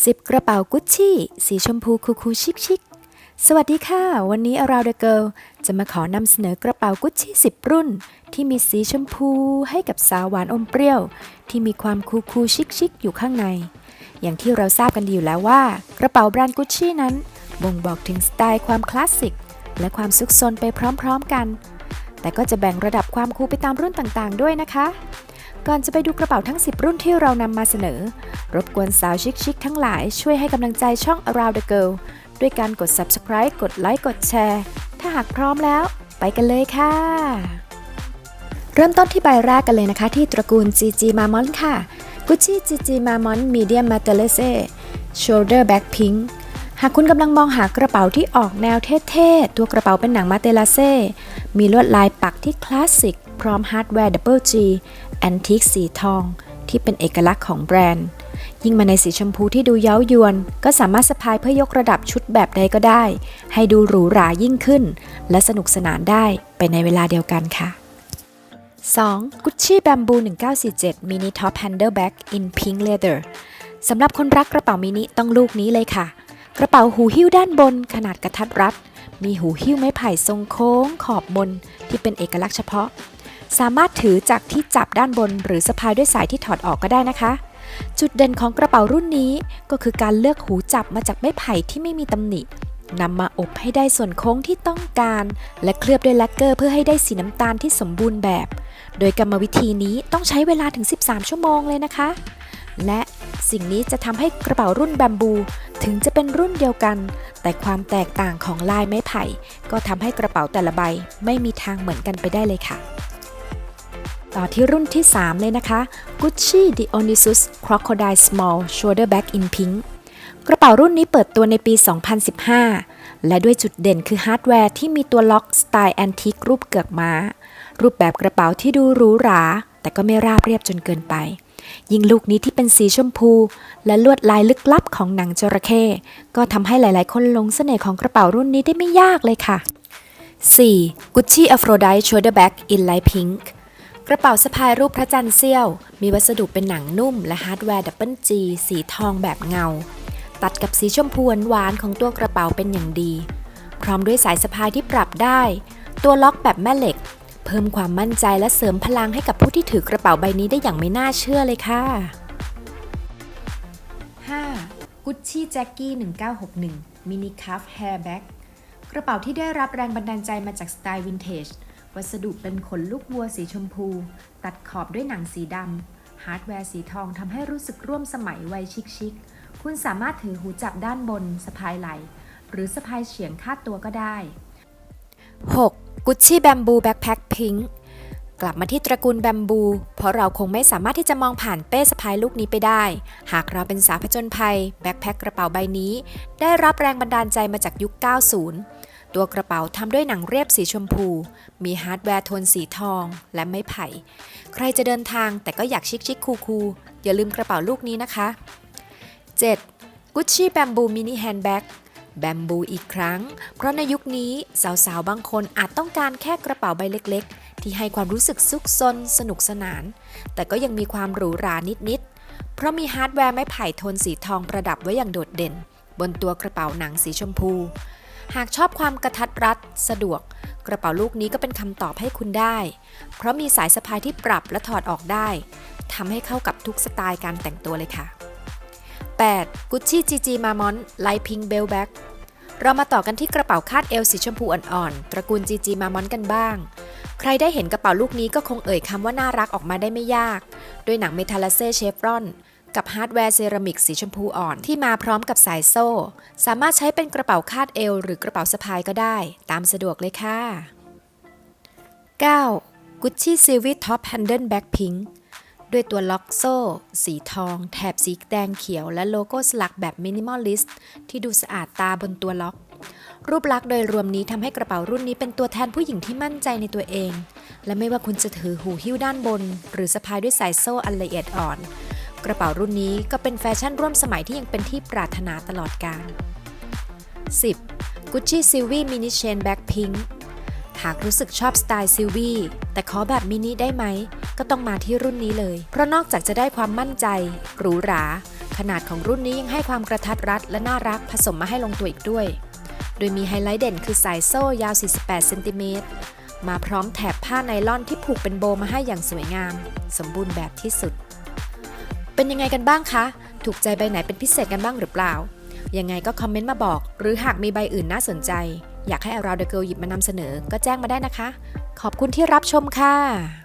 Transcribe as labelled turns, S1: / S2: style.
S1: 10 กระเป๋ากุชชี่สีชมพูคูคูชิคชิคสวัสดีค่ะ วันนี้ Around the Girl จะมาขอนำเสนอกระเป๋ากุชชี่ 10 รุ่น ที่มีสีชมพูให้กับสาวหวานอมเปรี้ยว ที่มีความคูคูชิคชิคอยู่ข้างใน อย่างที่เราทราบกันดีอยู่แล้วว่า กระเป๋าแบรนด์กุชชี่นั้น บ่งบอกถึงสไตล์ความคลาสสิกและความซุกซนไปพร้อมๆกัน แต่ก็จะแบ่งระดับความคูลไปตามรุ่นต่างๆ ด้วยนะคะ ก่อนจะไปดูกระเป๋าทั้ง 10 รุ่นที่เรานำมาเสนอ รบกวนสาวชิคๆทั้งหลายช่วยให้กำลังใจช่อง Around the Girl ด้วยการกด subscribe กดไลค์กดแชร์ ถ้าหากพร้อมแล้ว ไปกันเลยค่ะ เริ่มต้นที่ใบแรกกันเลยนะคะ ที่ตระกูล GG Marmont ค่ะ Gucci GG Marmont Medium m a t e l e s e Shoulder Bag Pink หากคุณกำลังมองหากระเป๋าที่ออกแนวเท่ๆ ตัวกระเป๋าเป็นหนังมาเตลาเซ่ มีลวดลายปักที่คลาสสิก พร้อมฮาร์ดแวร์ Double G แอนทิคสีทอง ที่เป็นเอกลักษณ์ของแบรนด์ ยิ่งมาในสีชมพูที่ดูเย้ายวน ก็สามารถสะพายเพื่อยกระดับชุดแบบใดก็ได้ ให้ดูหรูหรายิ่งขึ้น และสนุกสนานได้ไปในเวลาเดียวกันค่ะ 2. Gucci Bamboo 1947 Mini Top Handle Bag in Pink Leather สำหรับคนรักกระเป๋ามินิต้องลูกนี้เลยค่ะ กระเป๋าหูหิ้วด้านบนขนาดกระทัดรัด มีหูหิ้วไม้ไผ่ทรงโค้งขอบมนที่เป็นเอกลักษณ์เฉพาะ สามารถถือจากที่จับด้านบน หรือสะพายด้วยสายที่ถอดออกก็ได้นะคะ จุดเด่นของกระเป๋ารุ่นนี้ก็คือการเลือกหูจับมาจากไม้ไผ่ที่ไม่มีตำหนินำมาอบให้ได้ส่วนโค้งที่ต้องการ และเคลือบด้วยแลกเกอร์เพื่อให้ได้สีน้ำตาลที่สมบูรณ์แบบ โดยกรรมวิธีนี้ต้องใช้เวลาถึง 13 ชั่วโมงเลยนะคะ และสิ่งนี้จะทำให้กระเป๋ารุ่นแบมบู ถึงจะเป็นรุ่นเดียวกัน แต่ความแตกต่างของลายไม้ไผ่ ก็ทำให้กระเป๋าแต่ละใบไม่มีทางเหมือนกันไปได้เลยค่ะ ต่อที่รุ่นที่ 3 เลยนะคะ Gucci Dionysus Crocodile Small Shoulder Bag in Pink กระเป๋ารุ่นนี้เปิดตัวในปี 2015 และด้วยจุดเด่นคือฮาร์ดแวร์ที่มีตัวล็อกสไตล์แอนทิครูปเกือกม้า รูปแบบกระเป๋าที่ดูหรูหรา แต่ก็ไม่ราบเรียบจนเกินไป ยิ่งลูกนี้ที่เป็นสีชมพู และลวดลายลึกลับของหนังจระเข้ก็ทำให้หลายๆ คนหลงเสน่ห์ของกระเป๋ารุ่นนี้ได้ไม่ยากเลยค่ะ 4. Gucci Aphrodite Shoulder Bag in Light Pink กระเป๋าสะพายรูปพระจันทร์เสี้ยว มีวัสดุเป็นหนังนุ่มและฮาร์ดแวร์ดับเบิลจีสีทองแบบเงา ตัดกับสีชมพูหวานๆของตัวกระเป๋าเป็นอย่างดี พร้อมด้วยสายสะพายที่ปรับได้ ตัวล็อกแบบแม่เหล็ก เพิ่มความมั่นใจและเสริมพลังให้กับผู้ที่ถือกระเป๋าใบนี้ได้อย่างไม่น่าเชื่อเลยค่ะ 5. Gucci Jackie 1961 Mini Cuff Hair Bag กระเป๋าที่ได้รับแรงบันดาลใจมาจากสไตล์วินเทจ วัสดุเป็นขนลูกวัวสีชมพู ตัดขอบด้วยหนังสีดำ ฮาร์ดแวร์สีทองทำให้รู้สึกร่วมสมัยวัยชิคๆ คุณสามารถถือหูจับด้านบนสะพายไหล หรือสะพายเฉียงคาดตัวก็ได้ 6. Gucci Bamboo Backpack Pink กลับมาที่ตระกูลแบมบู เพราะเราคงไม่สามารถที่จะมองผ่านเป้สะพายลูกนี้ไปได้ หากเราเป็นสาวผจญภัย แบ็คแพ็คกระเป๋าใบนี้ ได้รับแรงบันดาลใจมาจากยุค 90 ตัวกระเป๋าทำด้วยหนังเรียบสีชมพู มีฮาร์ดแวร์โทนสีทองและไม้ไผ่ ใครจะเดินทางแต่ก็อยากชิคชิคคูคูลๆอย่าลืมกระเป๋าลูกนี้นะคะ 7. Gucci Bamboo Mini Handbag แบมบูอีกครั้ง เพราะในยุคนี้สาวๆ บางคนอาจต้องการแค่กระเป๋าใบเล็กๆ ที่ให้ความรู้สึกซุกซนสนุกสนาน แต่ก็ยังมีความหรูหรานิดๆ เพราะมีฮาร์ดแวร์ไม้ไผ่โทนสีทองประดับไว้อย่างโดดเด่น บนตัวกระเป๋าหนังสีชมพู หากชอบความกระทัดรัด สะดวก กระเป๋าลูกนี้ก็เป็นคำตอบให้คุณได้ เพราะมีสายสะพายที่ปรับและถอดออกได้ทำให้เข้ากับทุกสไตล์การแต่งตัวเลยค่ะ 8. Gucci GG Marmont Light Pink Bell Bag เรามาต่อกันที่กระเป๋าคาดเอวสีชมพูอ่อนๆ ตระกูล GG Marmont กันบ้าง ใครได้เห็นกระเป๋าลูกนี้ก็คงเอ่ยคำว่าน่ารักออกมาได้ไม่ยาก ด้วยหนังเมทัลลาเซ่เชฟรอน กับฮาร์ดแวร์เซรามิกสีชมพูอ่อนที่มาพร้อมกับสายโซ่ สามารถใช้เป็นกระเป๋าคาดเอวหรือกระเป๋าสะพายก็ได้ ตามสะดวกเลยค่ะ 9. Gucci Silver Top Handle Bag Pink ด้วยตัวล็อกโซ่ สีทอง แถบสีแดงเขียว และโลโก้สลักแบบมินิมอลลิสต์ที่ดูสะอาดตาบนตัวล็อก รูปลักษณ์โดยรวมนี้ทำให้กระเป๋ารุ่นนี้เป็นตัวแทนผู้หญิงที่มั่นใจในตัวเอง และไม่ว่าคุณจะถือหูหิ้วด้านบน หรือสะพายด้วยสายโซ่อันละเอียดอ่อน กระเป๋ารุ่นนี้ก็เป็นแฟชั่นร่วมสมัยที่ยังเป็นที่ปรารถนาตลอดกาล 10. Gucci Silvi Mini Chain Bag Pink หากรู้สึกชอบสไตล์ซิลวี่แต่ขอแบบมินิได้ไหม ก็ต้องมาที่รุ่นนี้เลย เพราะนอกจากจะได้ความมั่นใจ หรูหรา ขนาดของรุ่นนี้ยังให้ความกระทัดรัดและน่ารักผสมมาให้ลงตัวอีกด้วย โดยมีไฮไลท์เด่นคือสายโซ่ยาว 48 เซนติเมตร มาพร้อมแถบผ้าไนล่อนที่ผูกเป็นโบมาให้อย่างสวยงาม สมบูรณ์แบบที่สุด เป็นยังไงกันบ้างคะ ถูกใจใบไหนเป็นพิเศษกันบ้างหรือเปล่า ยังไงก็คอมเมนต์มาบอก หรือหากมีใบอื่นน่าสนใจ อยากให้อาราเดอะเกิลหยิบมานำเสนอก็แจ้งมาได้นะคะ ขอบคุณที่รับชมค่ะ